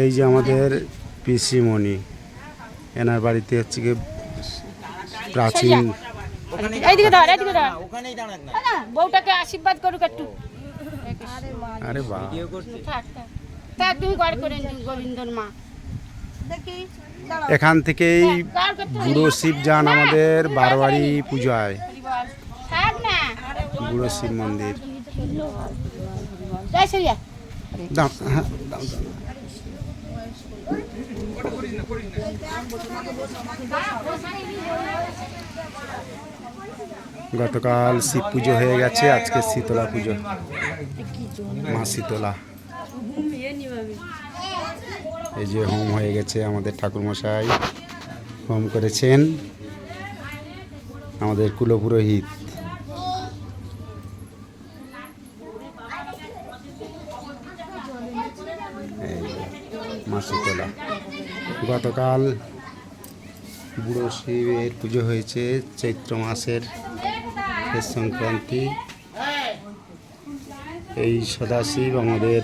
এই যে আমাদের পিসিমণি এনার বাড়িতে হচ্ছে কি প্রাচীন এইদিকে ধর এইদিকে ধর ওখানেই দাঁড়াক না। না বউটাকে আশীর্বাদ করুক একটু। আরে বাহ। থাক থাক। তা তুমি গড় করে গোবিন্দর মা। দেখি এখান থেকেই হবে। বুড়ো শিব যান আমাদের বারোয়ারি পূজায়। বুড়ো শিব মন্দির। সরিয়া হ্যাঁ দাও। গতকাল শিব পুজো হয়ে গেছে, আজকে শীতলা পুজো। মা শীতলা। এই যে হোম হয়ে গেছে আমাদের ঠাকুরমশাই। হোম করেছেন আমাদের কুলপুরোহিত। এই মা গতকাল বুড়ো শিবের পুজো হয়েছে চৈত্র মাসের শেষ সংক্রান্তি। এই সদাশিব আমাদের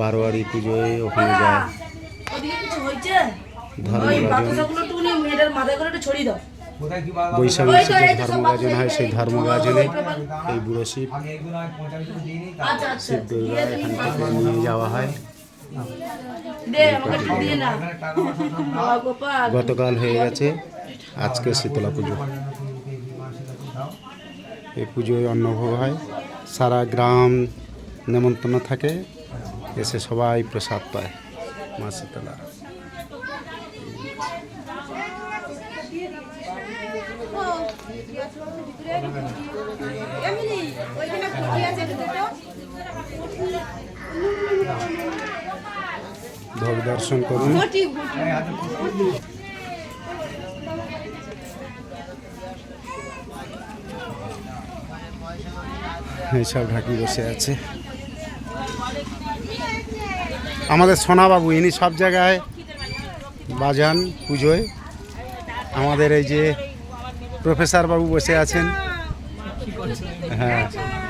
বারোয়ারি পুজোয় ওখানে যায়। ধর্মগাজন বৈশাখ মাসে যে ধর্মগাজন হয় সেই ধর্মগাজনে এই বুড়ো শিব। শিব দুর্গা এখান থেকে নিয়ে যাওয়া হয়। গতকাল হয়ে গেছে আজকে শীতলা পুজো। এই পুজোয় অন্নভোগ হয়। সারা গ্রাম নেমন্তন্ন থাকে এসে সবাই প্রসাদ পায় মা শীতলা দর্শন করুন। এইসব ঢাকি বসে আছে। আমাদের সোনাবাবু, ইনি সব জায়গায় বাজান, পুজোয়। আমাদের এই যে প্রফেসর বাবু বসে আছেন। হ্যাঁ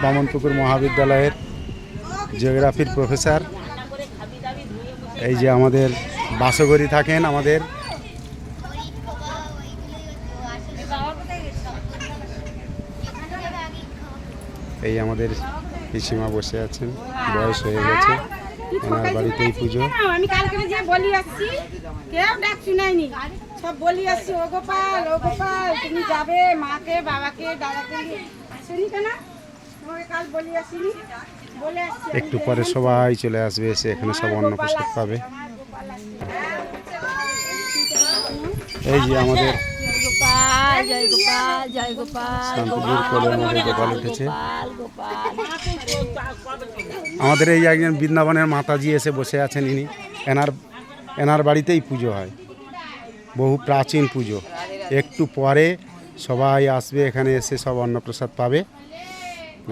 বামনপুকুর মহাবিদ্যালয়ের জিওগ্রাফির প্রফেসর। এই যে আমাদের বাসগরি থাকেন আমাদের। এই আমাদের পিসিমা বসে আছেন, বয়স হয়ে গেছে, ওনার বাড়িতেই পুজো। আমি কালকে যে বলি আসছি, কেউ ডাক শুনাইনি সব বলি আসছি ও গোপাল ও গোপাল তুমি যাবে? মাকে বাবাকে দাদাকে আসেনি কেন? তোমাকে কাল বলি আসিনি? বলে আসছি একটু পরে সবাই চলে। আসবে এসে এখানে সব অন্ন প্রসাদ পাবে। এই যে আমাদের গোপাল জয় গোপাল জয় গোপাল শান্তিপুর কোলের মধ্যে গোপাল উঠেছে। গোপাল গোপাল। আমাদের এই একজন বৃন্দাবনের মাতাজি এসে বসে আছেন ইনি। এনার এনার বাড়িতেই পুজো হয়। বহু প্রাচীন পুজো। একটু পরে সবাই আসবে এখানে এসে সব অন্নপ্রসাদ পাবে।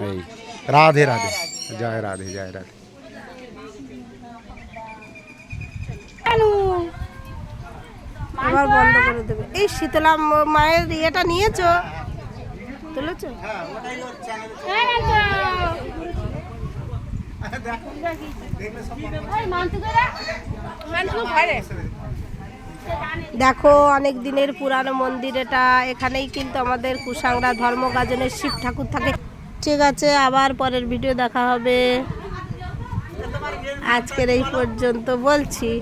এই রাধে রাধে। জয় রাধে জয় রাধে। আবার বন্ধ করে দেবে। এই শীতলা মায়ের ইয়েটা নিয়েছো? তুলেছো? দেখো অনেক দিনের পুরানো মন্দির এটা। এখানেই কিন্তু আমাদের কুসাংরা ধর্ম ধর্মগাজনের শিব ঠাকুর থাকে। ঠিক আছে, আবার পরের ভিডিও দেখা হবে। আজকের এই পর্যন্ত বলছি।